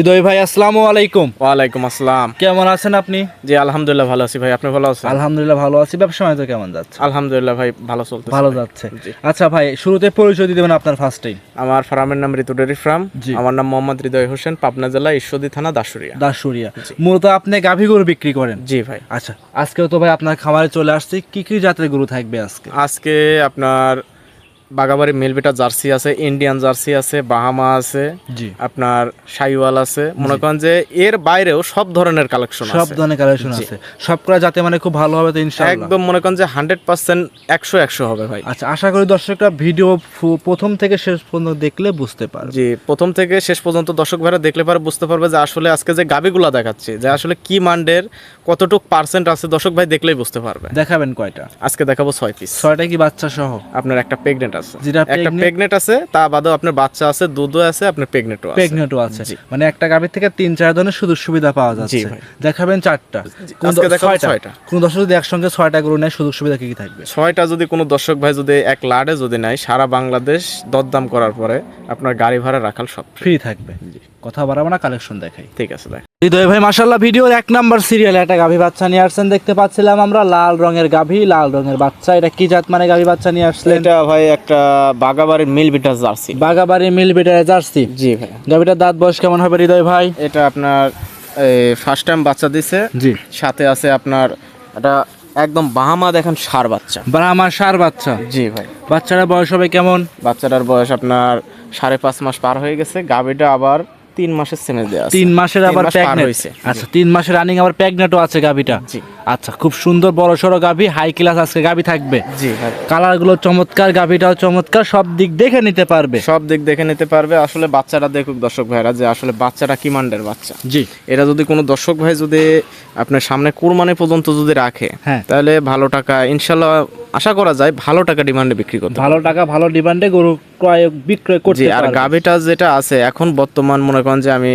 হৃদয় ভাই আসসালামু আলাইকুম। ওয়ালাইকুম আসসালাম। কেমন আছেন আপনি? জি আলহামদুলিল্লাহ ভালো আছি ভাই। আপনি ভালো আছেন? আলহামদুলিল্লাহ ভালো আছি। ব্যবসা বাণিজ্য কেমন যাচ্ছে? আলহামদুলিল্লাহ ভাই ভালো চলছে ভালো যাচ্ছে। আচ্ছা ভাই শুরুতে পরিচয় দিয়ে দেবেন আপনার ফার্স্টেই আমার ফার্মের নাম ঋতু ডেরি ফার্ম। আমার নাম মোহাম্মদ হৃদয় হোসেন পাবনা জেলা ঈশ্বরদী থানা দাসুরিয়া দাসুরিয়া মূলত আপনি গাভী গরু বিক্রি করেন? জি ভাই। আচ্ছা আজকেও তো ভাই আপনার খামারে চলে আসছে। কি কি জাতের গরু থাকবে আজকে? আজকে আপনার বাগাবাড়ি মেলবেটা জার্সি আছে ইন্ডিয়ান জার্সি আছে বাহামা আছে জি। আপনার সাইওয়াল আছে। মনে করেন যে এর বাইরেও সব ধরনের কালেকশন সব ধরনের কালেকশন আছে। সবকটা যাতে মানে খুব ভালো হবে তো ইনশাআল্লাহ। একদম মনে করেন যে হান্ড্রেড পার্সেন্ট একশো একশো হবে ভাই। আচ্ছা আশা করি দর্শকরা ভিডিও প্রথম থেকে শেষ পর্যন্ত দেখলে বুঝতে পারবে। জি প্রথম থেকে শেষ পর্যন্ত দর্শক ভাইরা দেখলে পারে বুঝতে পারবে যে আসলে আজকে যে গাবিগুলা দেখাচ্ছে যে আসলে কি মান্ডের কতটুক পার্সেন্ট আছে দর্শক ভাই দেখলেই বুঝতে পারবে। দেখাবেন কয়টা? আজকে দেখাবো ছয় পিস ছয়টা কি বাচ্চা সহ আপনার একটা প্রেগনেন্ট আছে। যেটা একটা pregnant- আছে তা বাদেও আপনার বাচ্চা আছে দুধও আছে আপনার প্রেগনেন্টও আছে। প্রেগনেন্টও আছে। মানে একটা গাভীর থেকে তিন চার ধরনের সুযোগ সুবিধা পাওয়া যাচ্ছে। দেখাবেন চারটা। কোন ছয়টা? ছয়টা। কোন দর্শক যদি একসঙ্গে ছয়টা গরু নেয় সুযোগ সুবিধা কি কি থাকবে? ছয়টা যদি কোনো দর্শক ভাই যদি এক লাডে যদি নেয় সারা বাংলাদেশ দরদাম করার পরে আপনার গাড়ি ভাড়া রাখাল সব ফ্রি থাকবে। কথা বাড়াবো না কালেকশন দেখাই। ঠিক আছে হৃদয় ভাই মাসাল্লাহ ভিডিওর এক নাম্বার সিরিয়ালে একটা গাভী বাচ্চা নিয়ে আসছেন। দেখতে পাচ্ছিলাম আমরা লাল রঙের গাভী লাল রঙের বাচ্চা। এটা কি জাত মানে গাভী বাচ্চা নিয়ে আসলেন? এটা ভাই একটা বাগাবাড়ির মিল বিটার জার্সি। বাগাবাড়ি মিল বেটার জার্সি? জি ভাই। গাভীটার দাঁত বয়স কেমন হবে হৃদয় ভাই? এটা আপনার ফার্স্ট টাইম বাচ্চা দিছে। জি। সাথে আছে আপনার এটা একদম বাহামা দেখেন সার বাচ্চা। বা আমার সার বাচ্চা? জি ভাই। বাচ্চারা বয়স হবে কেমন? বাচ্চাটার বয়স আপনার সাড়ে পাঁচ মাস পার হয়ে গেছে। গাভীটা আবার তিন মাসের দেওয়া তিন মাসের আবার প্রেগনেন্ট হয়েছে। আচ্ছা তিন মাসের রানিং আবার প্রেগনেন্টও আছে জি। আচ্ছা খুব সুন্দর বড় সড়ো হাই ক্লাস আজকে থাকবে। জি ভাই। কালারগুলো চমৎকার চমৎকার সব দিক দেখে নিতে পারবে। সব দিক দেখে নিতে পারবে। আসলে বাচ্চাটা দেখুক দর্শক ভাইরা যে আসলে বাচ্চাটা কি মান্ডের বাচ্চা। জি। এটা যদি কোনো দর্শক ভাই যদি আপনার সামনে কুরবানি পর্যন্ত যদি রাখে হ্যাঁ। তাহলে ভালো টাকা ইনশাল্লাহ আশা করা যায় ভালো টাকা ডিমান্ডে বিক্রি করতে ভালো টাকা ভালো ডিমান্ডে গরু ক্রয় বিক্রয় করছে করতে আর গাভিটা যেটা আছে এখন বর্তমান মনে করেন যে আমি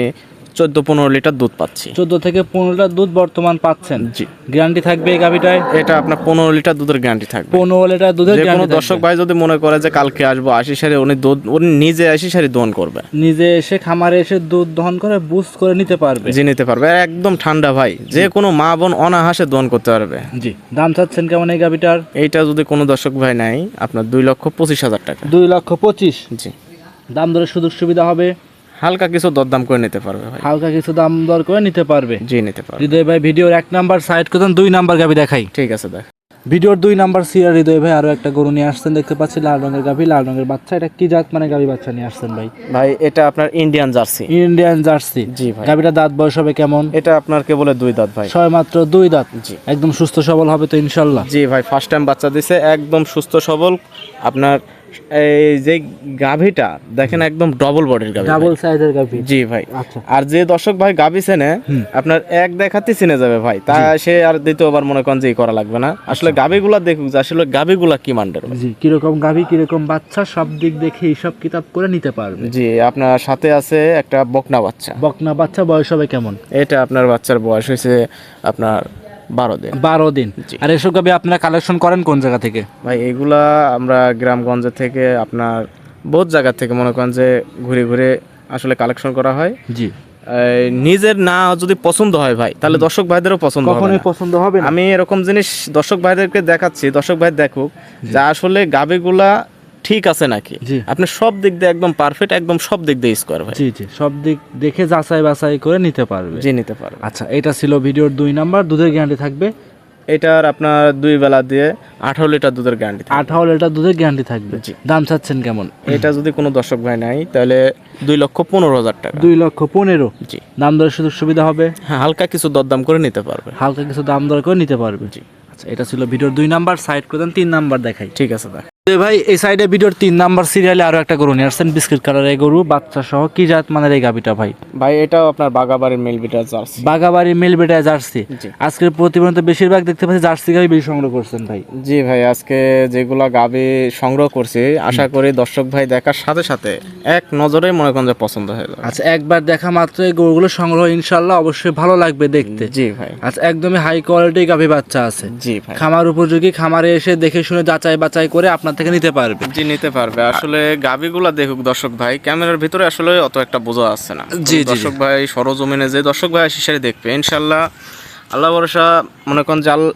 চোদ্দ পনেরো লিটার দুধ পাচ্ছি। চোদ্দ থেকে পনেরো লিটার দুধ বর্তমান পাচ্ছেন। জি। গ্যারান্টি থাকবে এই গাভিটায়? এটা আপনার পনেরো লিটার দুধের গ্যারান্টি থাকবে। পনেরো লিটার দুধের কোনো দর্শক ভাই যদি মনে করে যে কালকে আসব আশি সারি উনি দুধ উনি নিজে আশি সারি দোহন করবে। নিজে এসে খামারে এসে দুধ দহন করে বুস্ট করে নিতে পারবে। যে নিতে পারবে। একদম ঠান্ডা ভাই। যে কোনো মা বোন অনাহাসে দহন করতে পারবে। জি। দাম চাচ্ছেন কেমন এই গাভিটার? এইটা যদি কোনো দর্শক ভাই নাই আপনার দুই লক্ষ পঁচিশ হাজার টাকা। দুই লক্ষ পঁচিশ। জি। দাম ধরে সুযোগ সুবিধা হবে। হালকা কিছু দরদাম করে নিতে পারবে ভাই। হালকা কিছু দাম দর করে নিতে পারবে? জি নিতে পারবে। হৃদয় ভাই ভিডিওর এক নাম্বার সাইড করতেন দুই নাম্বার গাভি দেখাই। ঠিক আছে দেখ। ভিডিওর দুই নাম্বার সিরিয়াল হৃদয় ভাই আরও একটা গরু নিয়ে আসছেন দেখতে পাচ্ছি লাল রঙের গাভি। লাল রঙের বাচ্চা এটা কি জাত মানে গাভি বাচ্চা নিয়ে আসছেন ভাই? ভাই এটা আপনার ইন্ডিয়ান জার্সি ইন্ডিয়ান জার্সি জি ভাই। গাভিটা দাঁত বয়স হবে কেমন? এটা আপনার কে বলে দুই দাঁত ভাই। ছয় মাত্র দুই দাঁত। জি। একদম সুস্থ সবল হবে তো ইনশাল্লাহ। জি ভাই ফার্স্ট টাইম বাচ্চা দিছে একদম সুস্থ সবল। আপনার যে গাভিটা দেখেন একদম ডবল বডির গাভি ডাবল সাইজের গাভি। জি ভাই। আচ্ছা। আর যে দর্শক ভাই গাভি চেনে আপনার এক দেখাতে চিনে যাবে ভাই। তা সে আর দ্বিতীয়বার মনে করেন যে করা লাগবে না। আসলে গাভিগুলা দেখুক যে আসলে গাভিগুলা কি মান্ডের জি কীরকম গাভি কীরকম বাচ্চা সব দিক দেখে হিসাব কিতাব করে নিতে পারবে। জি আপনার সাথে আছে একটা বকনা বাচ্চা। বকনা বাচ্চা বয়স হবে কেমন? এটা আপনার বাচ্চার বয়স হয়েছে আপনার বারো দিন। বারো দিন। আর এসব গাভি আপনারা কালেকশন করেন কোন জায়গা থেকে? ভাই এগুলা আমরা গ্রামগঞ্জে থেকে আপনার বহুত জায়গা থেকে মনে করেন যে ঘুরে ঘুরে আসলে কালেকশন করা হয়। জি। নিজের না যদি পছন্দ হয় ভাই তাহলে দর্শক ভাইদেরও পছন্দ হবে পছন্দ হবে আমি এরকম জিনিস দর্শক ভাইদেরকে দেখাচ্ছি দর্শক ভাই দেখুক যে আসলে গাবিগুলা ঠিক আছে নাকি? জি। আপনি সব দিক দিয়ে একদম পারফেক্ট একদম সব দিক দিয়ে স্কোয়ার ভাই। জি জি। সব দিক দেখে যাচাই বাছাই করে নিতে পারবে। জি নিতে পারবে। আচ্ছা এটা ছিল ভিডিওর দুই নাম্বার দুধের গ্যারান্টি থাকবে। এটার আপনার দুই বেলা দিয়ে আঠারো লিটার দুধের গ্যারান্টি আঠারো লিটার দুধের গ্যারান্টি থাকবে। জি। দাম চাচ্ছেন কেমন? এটা যদি কোনো দর্শক ভাই নাই তাহলে দুই লক্ষ পনেরো হাজার টাকা। দুই লক্ষ পনেরো। জি। দাম দরের সুযোগ সুবিধা হবে। হ্যাঁ হালকা কিছু দরদাম করে নিতে পারবে। হালকা কিছু দাম দর করে নিতে পারবে। জি। আচ্ছা এটা ছিল ভিডিওর দুই নাম্বার সাইড করে দেন তিন নাম্বার দেখাই। ঠিক আছে দেখ ভাই এই সাইডে ভিডিওর তিন নাম্বার সিরিয়ালে আরও একটা গরু নিয়ে আসছেন বিস্কিট কালারের গরু বাচ্চা সহ। কি জাত মানের এই গাবিটা ভাই? ভাই এটাও আপনার বাগাবাড়ির মিল বিটার জার্সি। বাগাবাড়ি মিল বেটায় জার্সি। আজকের প্রতিবেদন বেশিরভাগ দেখতে পাচ্ছি জার্সি গাবি বেশি সংগ্রহ করছেন ভাই। জি ভাই আজকে যেগুলা গাবি সংগ্রহ করছি আশা করি দর্শক ভাই দেখার সাথে সাথে এক নজরে মনে করেন যে পছন্দ হয়ে যাবে। আচ্ছা একবার দেখা মাত্র এই গরুগুলো সংগ্রহ ইনশাল্লাহ অবশ্যই ভালো লাগবে দেখতে। জি ভাই। আচ্ছা একদমই হাই কোয়ালিটি গাভী বাচ্চা আছে। জি ভাই। খামার উপযোগী খামারে এসে দেখে শুনে যাচাই বাছাই করে আপনাদের থেকে নিতে পারবে। জি নিতে পারবে। আসলে গাবিগুলা দেখুক দর্শক ভাই ক্যামেরার ভিতরে আসলে অত একটা বোঝা আসছে না। জি, দর্শক ভাই সরজমিনে যে দর্শক ভাই আসি সেটা দেখবে। ইনশাল্লাহ আল্লাহ ভরসা মনে করেন আল-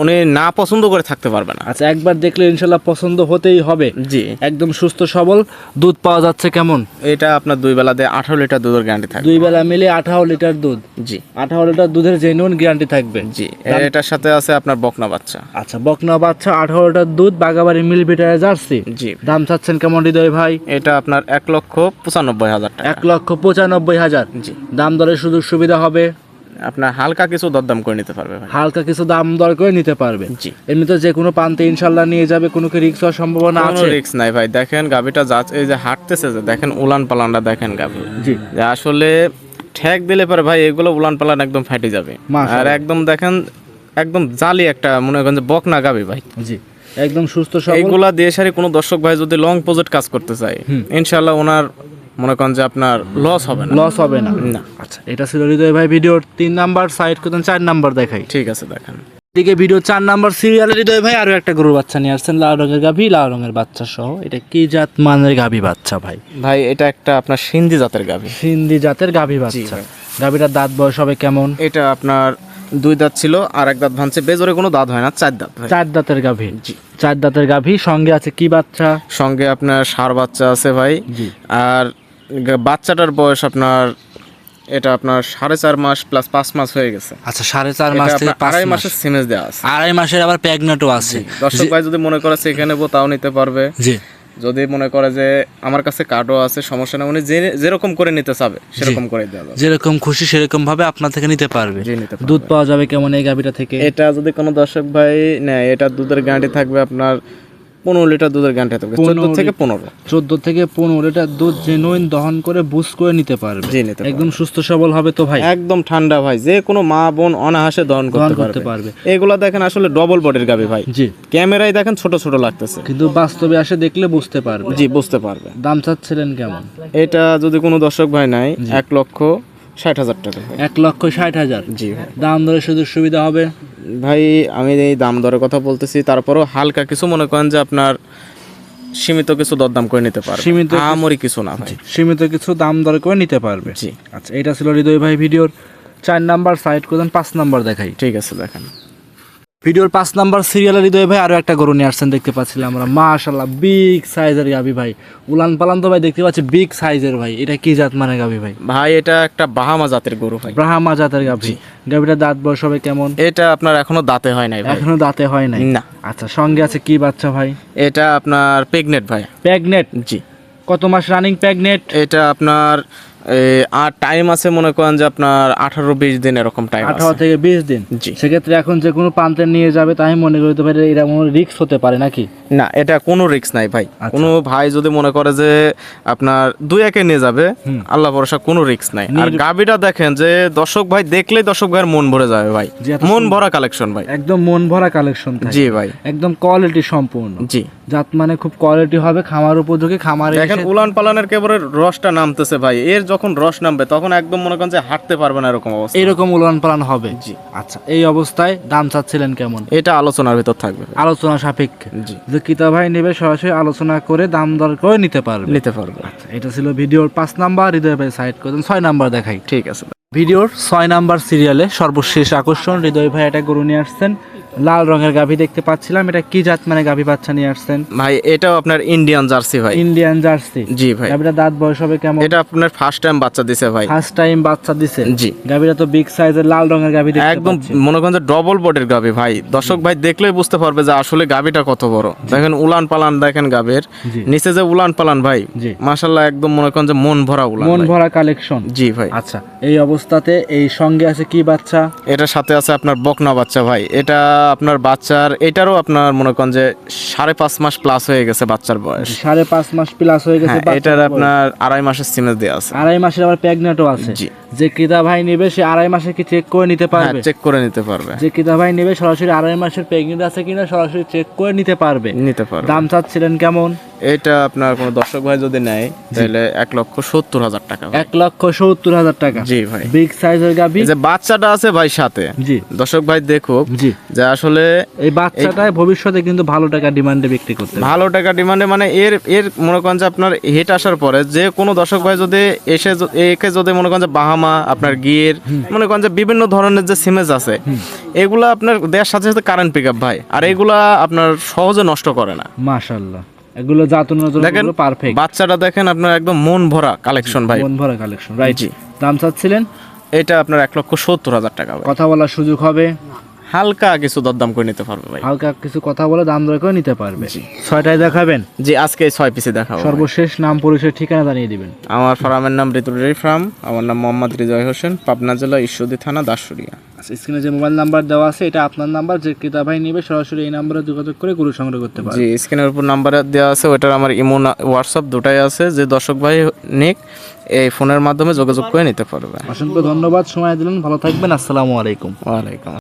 উনি না পছন্দ করে থাকতে পারবে না। আচ্ছা একবার দেখলে ইনশাল্লাহ পছন্দ হতেই হবে। জি। একদম সুস্থ সবল দুধ পাওয়া যাচ্ছে কেমন? এটা আপনার দুই বেলাতে আঠারো লিটার দুধের গ্যারান্টি থাকবে। দুই বেলা মিলে আঠারো লিটার দুধ। জি। আঠারো লিটার দুধের জেনুইন গ্যারান্টি থাকবে। জি। এটার সাথে আছে আপনার বকনা বাচ্চা। আচ্ছা বকনা বাচ্চা আঠারো লিটার দুধ বাগাবাড়ি মিল বিটারে জার্সি। জি। দাম চাচ্ছেন কেমন হৃদয় ভাই? এটা আপনার এক লক্ষ পঁচানব্বই হাজার টাকা। এক লক্ষ পঁচানব্বই হাজার। জি। দাম দরের সুযোগ সুবিধা হবে। আপনার হালকা কিছু দরদাম করে নিতে পারবে হালকা কিছু দাম দর করে নিতে পারবে। জি। এমনিতে যে কোনো প্রান্তে ইনশাল্লাহ নিয়ে যাবে কোনো কি রিক্স হওয়ার সম্ভাবনা আছে? রিস্ক নাই ভাই। দেখেন গাভিটা যা এই যে হাঁটতেছে যে দেখেন উলান পালানটা দেখেন গাভি। জি। যে আসলে ঠেক দিলে পরে ভাই এগুলো উলান পালান একদম ফেটে যাবে। আর একদম দেখেন একদম জালি একটা মনে করেন যে বক না গাবি ভাই। জি। একদম সুস্থ সবল। এইগুলা দিয়ে সারি কোনো দর্শক ভাই যদি লং প্রজেক্ট কাজ করতে চায় ইনশাল্লাহ ওনার মনে করেন যে আপনার লস হবে না। লস হবে না। না। আচ্ছা এটা ছিল হৃদয় ভাই ভিডিওর তিন নাম্বার সাইড করতেন চার নাম্বার দেখাই। ঠিক আছে দেখেন। এদিকে ভিডিও চার নাম্বার সিরিয়ালের হৃদয় ভাই আরও একটা গরুর বাচ্চা নিয়ে আসছেন লাল রঙের গাভী লাল রঙের বাচ্চা সহ। এটা কি জাত মানের গাভী বাচ্চা ভাই? ভাই এটা একটা আপনার সিন্ধি জাতের গাভি। সিন্ধি জাতের গাভী বাচ্চা। গাভীটার দাঁত বয়স হবে কেমন? এটা আপনার দুই দাঁত ছিল আর এক দাঁত ভাঙছে। বেজরে কোনো দাঁত হয় না চার দাঁত চার দাঁতের গাভী। জি। চার দাঁতের গাভী সঙ্গে আছে কি বাচ্চা? সঙ্গে আপনার সার বাচ্চা আছে ভাই। আর বাচ্চাটার বয়স আপনার এটা আপনার সাড়ে চার মাস প্লাস পাঁচ মাস হয়ে গেছে। আচ্ছা সাড়ে চার মাস থেকে আড়াই মাসের সিমেজ দেওয়া আছে। আড়াই মাসের আবার প্যাগনেটও আছে। দর্শক ভাই যদি মনে করে সেখানে নেব তাও নিতে পারবে। জি। যদি মনে করে যে আমার কাছে কার্ডও আছে সমস্যা নেই উনি যেরকম করে নিতে চাবে সেরকম করে দেওয়া যাবে। যেরকম খুশি সেরকম ভাবে আপনার থেকে নিতে পারবে। দুধ পাওয়া যাবে কেমন এই গাভীটা থেকে? এটা যদি কোনো দর্শক ভাই নেয় এটা দুধের গ্যারান্টি থাকবে আপনার পনেরো লিটার দুধের গ্যারান্টি থাকবে চোদ্দ থেকে পনেরো। চোদ্দ থেকে পনেরো লিটার দুধ জেনুইন দহন করে বুস করে নিতে পারবে। একদম সুস্থ সবল হবে তো ভাই? একদম ঠান্ডা ভাই যে কোনো মা বোন অনাহাসে দহন করতে পারবে। এগুলা দেখেন আসলে ডবল বডির গাবি ভাই। জি। ক্যামেরায় দেখেন ছোট ছোট লাগতেছে। কিন্তু বাস্তবে আসে দেখলে বুঝতে পারবে। জি বুঝতে পারবে। দাম চাচ্ছিলেন কেমন? এটা যদি কোনো দর্শক ভাই নাই এক লক্ষ ষাট হাজার টাকা এক লক্ষ ষাট হাজার? জি দাম দরে সুযোগ সুবিধা হবে? ভাই আমি এই দাম দরের কথা বলতেছি তারপরও হালকা কিছু মনে করেন যে আপনার সীমিত কিছু দরদাম করে নিতে পারবে। সীমিত আমরি কিছু না ভাই। সীমিত কিছু দাম দর করে নিতে পারবে। জি। আচ্ছা এটা ছিল হৃদয় ভাই ভিডিওর চার নাম্বার সাইড করেন পাঁচ নাম্বার দেখাই। ঠিক আছে দেখেন। ভিডিওর পাঁচ নাম্বার সিরিয়ালের হৃদয় ভাই আরও একটা গরু নিয়ে আসছেন দেখতে পাচ্ছিলাম আমরা। মাশাল্লাহ বিগ সাইজের গাবি ভাই। উলান পালান তো ভাই দেখতে পাচ্ছি বিগ সাইজের ভাই। এটা কি জাত মানে গাবি ভাই? ভাই এটা একটা বাহামা জাতের গরু ভাই। বাহামা জাতের গাভি। গাভিটা দাঁত বয়স হবে কেমন? এটা আপনার এখনও দাঁতে হয় নাই ভাই। এখনও দাঁতে হয় নাই? না। আচ্ছা সঙ্গে আছে কি বাচ্চা ভাই? এটা আপনার প্রেগনেন্ট ভাই। প্যাগনেট জি। কত মাস রানিং প্যাগনেট এটা আপনার আর টাইম আছে মনে করেন যে আপনার আঠারো বিশ দিন এরকম টাইম আঠারো থেকে বিশ দিন? জি। সেক্ষেত্রে এখন যে কোনো প্রান্তে নিয়ে যাবে তাই মনে করতে পারে এটা মনে রিক্স হতে পারে নাকি? না এটা কোনো রিস্ক নাই ভাই। আচ্ছা। কোনো ভাই যদি মনে করে যে আপনার দুই একে নিয়ে যাবে আল্লাহ ভরসা কোনো রিস্ক নাই। আর গাবিটা দেখেন যে দর্শক ভাই দেখলেই দর্শক ভাইয়ের মন ভরে যাবে ভাই। মন ভরা কালেকশন ভাই। একদম মন ভরা কালেকশন জি ভাই। একদম কোয়ালিটি সম্পূর্ণ। জি। জাত মানে খুব কোয়ালিটি হবে খামার উপযোগী খামারে দেখেন উলান পালানের কেবল রসটা নামতেছে ভাই। এর যখন রস নামবে তখন একদম মনে করেন যে হাঁটতে পারবে না এরকম অবস্থা। এইরকম উলান পালান হবে। জি। আচ্ছা এই অবস্থায় দাম চাচ্ছিলেন কেমন? এটা আলোচনার ভিতর থাকবে। আলোচনা সাপেক্ষে। জি। যে কিতা ভাই নেবে সরাসরি আলোচনা করে দাম দর করে নিতে পারবে। নিতে পারবে। আচ্ছা এটা ছিল ভিডিওর পাঁচ নাম্বার। হৃদয় ভাই সাইড করতেন ছয় নাম্বার দেখাই। ঠিক আছে। ভিডিওর ছয় নাম্বার সিরিয়ালে সর্বশেষ আকর্ষণ। হৃদয় ভাই একটা গরু নিয়ে আসছেন। লাল রঙের গাভী দেখতে পাচ্ছিলাম। এটা কি জাত মানে গাভী বাচ্চা নিয়ে আসছেন? ভাই এটাও আপনার ইন্ডিয়ান জার্সি ভাই। Indian jersey. জি ভাই। গাভীটা দাঁত বয়স হবে কেমন? এটা আপনার ফার্স্ট টাইম বাচ্চা দিছে ভাই। ফার্স্ট টাইম বাচ্চা দিছে? জি। গাভীটা তো বিগ সাইজের লাল রঙের গাভী দেখতে একদম মনে করেন যে ডবল বডির গাবি ভাই। দর্শক ভাই দেখলেই বুঝতে পারবে যে আসলে গাবিটা কত বড়। দেখেন উলান পালান দেখেন গাবের জি। নিচে যে উলান পালান ভাই জি। মাশাল্লাহ একদম মনে করেন যে মন ভরা উলান মন ভরা কালেকশন জি ভাই। আচ্ছা এই অবস্থাতে এই সঙ্গে আছে কি বাচ্চা? এটার সাথে আছে আপনার বকনা বাচ্চা ভাই। এটা আপনার বাচ্চার এটারও আপনার মনে করেন যে সাড়ে পাঁচ মাস প্লাস হয়ে গেছে বাচ্চার বয়স। সাড়ে পাঁচ মাস প্লাস হয়ে গেছে হ্যাঁ এটার আপনার আড়াই মাসের সিমেজ দেওয়া আছে। আড়াই মাসের আবার প্রেগনেন্টও আছে। জি। যে ক্রেতা ভাই নেবে সে আড়াই মাসে কি চেক করে নিতে হ্যাঁ পারবে? চেক করে নিতে পারবে। যে ক্রেতা ভাই নেবে সরাসরি আড়াই মাসের প্রেগনেন্ট আছে কিনা সরাসরি চেক করে নিতে পারবে। নিতে পারবে। দাম চাচ্ছিলেন কেমন? এটা আপনার কোনো দর্শক ভাই যদি নেয় তাহলে এক লক্ষ সত্তর হাজার টাকা এক লক্ষ সত্তর হাজার টাকা। জি ভাই। বিগ সাইজের গাভি। যে বাচ্চাটা আছে ভাই সাথে। জি। দর্শক ভাই দেখুক জি। যে আসলে এই বাচ্চাটায় ভবিষ্যতে কিন্তু ভালো টাকা ডিমান্ডে বিক্রি করতে ভালো টাকা ডিমান্ডে মানে এর এর মনে করেন যে আপনার হিট আসার পরে যে কোনো দর্শক ভাই যদি এসে একে যদি মনে করেন যে বাহামা আপনার গিয়ের মনে করেন যে বিভিন্ন ধরনের যে সিমেজ আছে এগুলা আপনার দেওয়ার সাথে সাথে কারেন্ট পিক ভাই। আর এগুলা আপনার সহজে নষ্ট করে না। মাশাআল্লাহ। এগুলো জাতুনের জন্য দেখেন পারফেক্ট বাচ্চাটা দেখেন আপনার একদম মন ভরা কালেকশন ভাই। মন ভরা কালেকশন রাইট দাম চাচ্ছিলেন? এটা আপনার এক লক্ষ সত্তর হাজার টাকা কথা বলার সুযোগ হবে। হালকা কিছু দরদাম করে নিতে পারবে ভাই। হালকা কিছু কথা বলে দাম দর করে নিতে পারবে। ছয়টায় দেখাবেন? জি আজকে ছয় পিসে দেখাবো সর্বশেষ নাম পরিচয় ঠিকানা জানিয়ে দিবেন। আমার ফার্মের নাম ঋতুরি ফার্ম আমার নাম মোহাম্মদ রিজয় হোসেন পাবনা জেলা ঈশ্বরদী থানা দাসুরিয়া। আচ্ছা স্ক্রিনে যে মোবাইল নাম্বার দেওয়া আছে এটা আপনার নাম্বার যে ক্রেতা ভাই নেবে সরাসরি এই নাম্বারে যোগাযোগ করে গরু সংগ্রহ করতে পারবে। জি স্ক্রিনের উপর নাম্বার দেওয়া আছে ওটার আমার ইমো হোয়াটসঅ্যাপ দুটাই আছে যে দর্শক ভাই নিক এই ফোনের মাধ্যমে যোগাযোগ করে নিতে পারবে। অসংখ্য ধন্যবাদ সময় দিলেন ভালো থাকবেন আসসালামু আলাইকুম। ওয়ালাইকুম